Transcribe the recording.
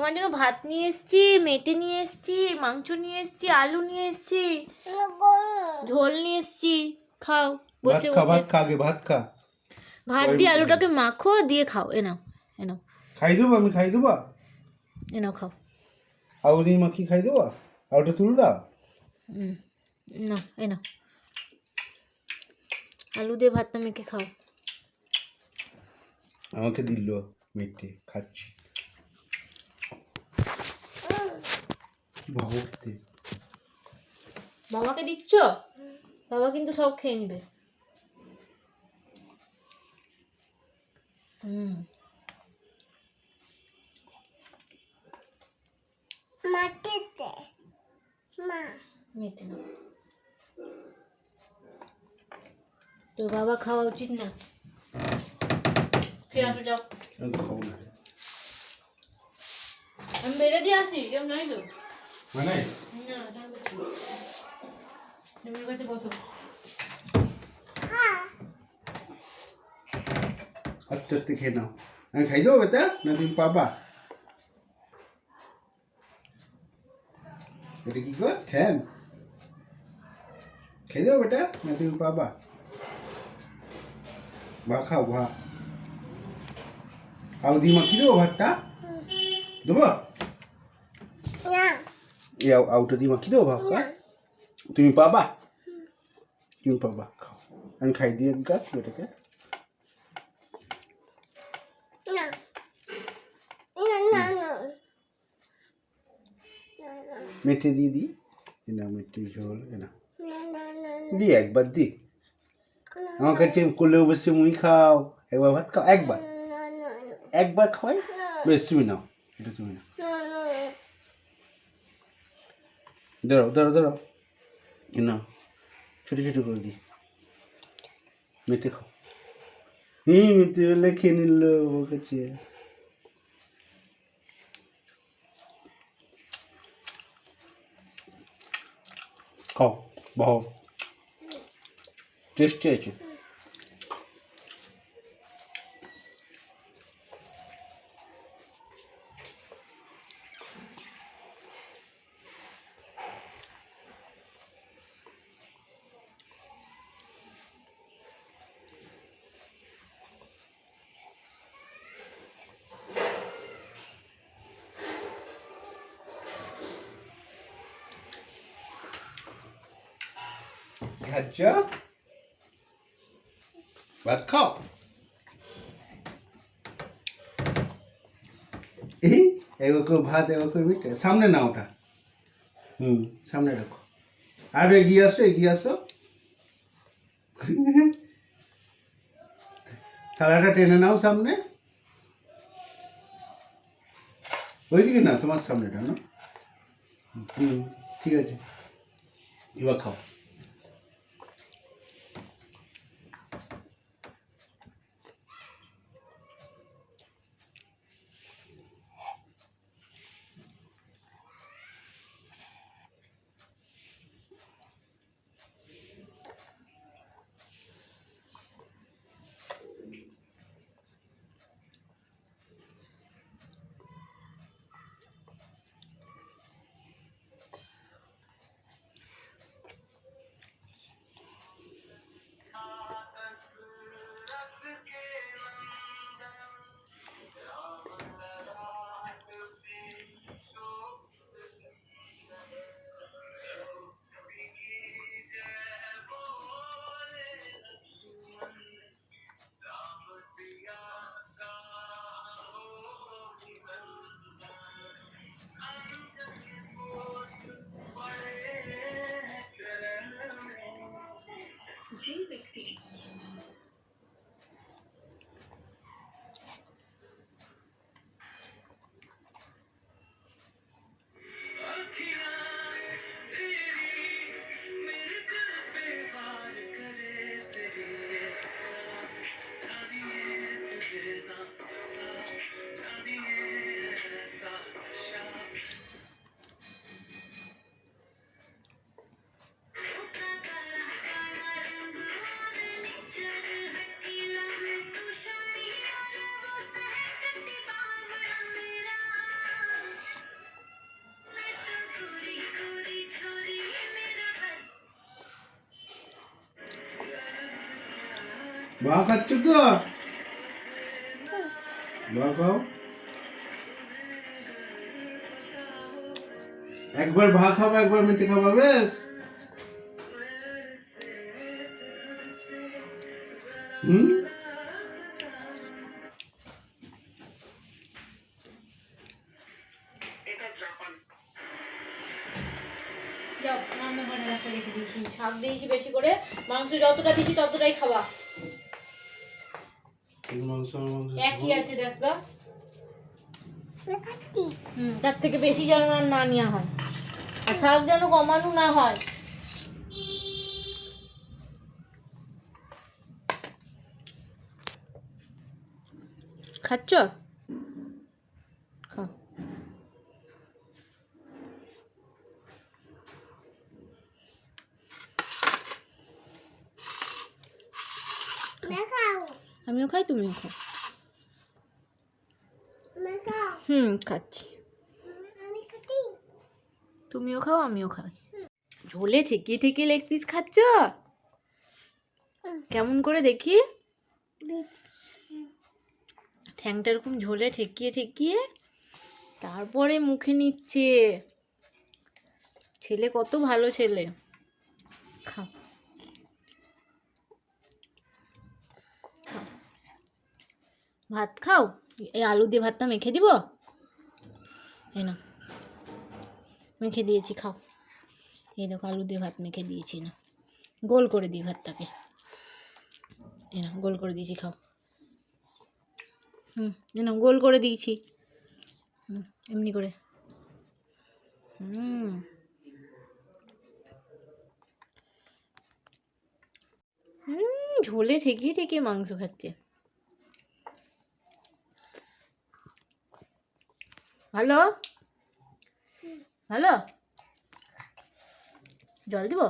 তোমার জন্য ভাত নিয়ে এসেছি মেটে নিয়ে এসেছি মাংস নিয়ে এসেছি আলু নিয়ে এসেছি ঝোল নিয়ে এসেছি। খাও ভাত বসে ভাত খা আগে ভাত খা। ভাত দিয়ে আলুটাকে মাখো দিয়ে খাও এ নাও এ নাও। খাই দেবো আমি খাই দেবো? এ নাও খাও। আউরি মাখি খাই দেবো? আর ওটা তুল দাও। নাও এ নাও। আলু দিয়ে ভাতটা মেখে খাও। আমাকে দিল মেটে খাচ্ছি। খেতে বাবাকে দিচ্ছ? বাবা কিন্তু সব খেয়ে নেবে। হুম। মাটিতে মা। মেটে না তো বাবার খাওয়া উচিত না। খেয়ে আসো যাও। আমি খাব না। আমি বেড়ে দিয়ে আসি কেউ নাই তো? মানে? না তাহলে বসো। তুমি কাছে বসো। আস্তে আস্তে খেয়ে নাও। আমি খাই দেবো বেটা না তুমি পাবা। এটা কি কর ঠ্যান খেয়ে দেবো বেটা না তুমি পাবা। ভা খাও ভা আউ দি মাখি দেবো ভাতটা? দেবো? এ আউ আউটা দিয়ে মাখি দেবো ভাত তুমি পাবা? তুমি পাবা খাও। আমি খাই দিয়ে গাছ বেটাকে মেটে দিয়ে দিই এ না মেটে ঝোল এ না। না না না দি একবার দি। আমার কাছে করলে বসে মুই খাও। একবার ভাত খাও একবার। একবার খাওয়াই? বেশ তুমি নাও। এটা তুমি নাও। দাঁড়াও দাঁড়াও দাঁড়াও। না ছোটো ছোটো করে দিই। মেটে খাও। হম মেটে হলে খেয়ে নিল কাছে। খাও, বাহ। টেস্টি আছে। খাচ্ছ ভাত খাও এই এগো কেউ ভাত এগো কেউ মিটে সামনে না ওটা। হুম। সামনে রাখো। আর এগিয়ে আসো এগিয়ে আসো। থালাটা টেনে নাও সামনে। ওইদিকে না তোমার সামনেটা না? হুম। ঠিক আছে। এবার খাও। Jesus ভা খাচ্ছ তো? ভা খাও। একবার ভা খাবা একবার মেটে খাবা বেশ হুম? রান্না করে রাখতে রেখে দিয়েছি। শাক দিয়েছি বেশি করে। মাংস যতটা দিয়েছি ততটাই খাবা। একই আছে হুম তার থেকে বেশি যেন না নেওয়া হয়। আর শাক যেন কমানো না হয়। খাচ্ছ খাও মেকাও আমিও খাই তুমিও খাও। হুম খাচ্ছি। তুমিও খাও আমিও খাই। ঝোলে ঠেকিয়ে ঠেকিয়ে লেগ পিস খাচ্ছ? কেমন করে দেখি। ঠ্যাংটা এরকম ঝোলে ঠেকিয়ে ঠেকিয়ে তারপরে মুখে নিচ্ছে। ছেলে কত ভালো ছেলে। খাও। ভাত খাও? এই আলু দিয়ে ভাতটা মেখে দিব? এই না মেখে দিয়েছি খাও। এই দেখো আলু দিয়ে ভাত মেখে দিয়েছি না গোল করে দিই ভাতটাকে। এই না গোল করে দিয়েছি খাও। হুম এই না গোল করে দিয়েছি। হুম, এমনি করে। হুম। হুম ঝোলে ঠেকিয়ে ঠেকিয়ে মাংস খাচ্ছে। ভালো? হ্যালো জল দিব?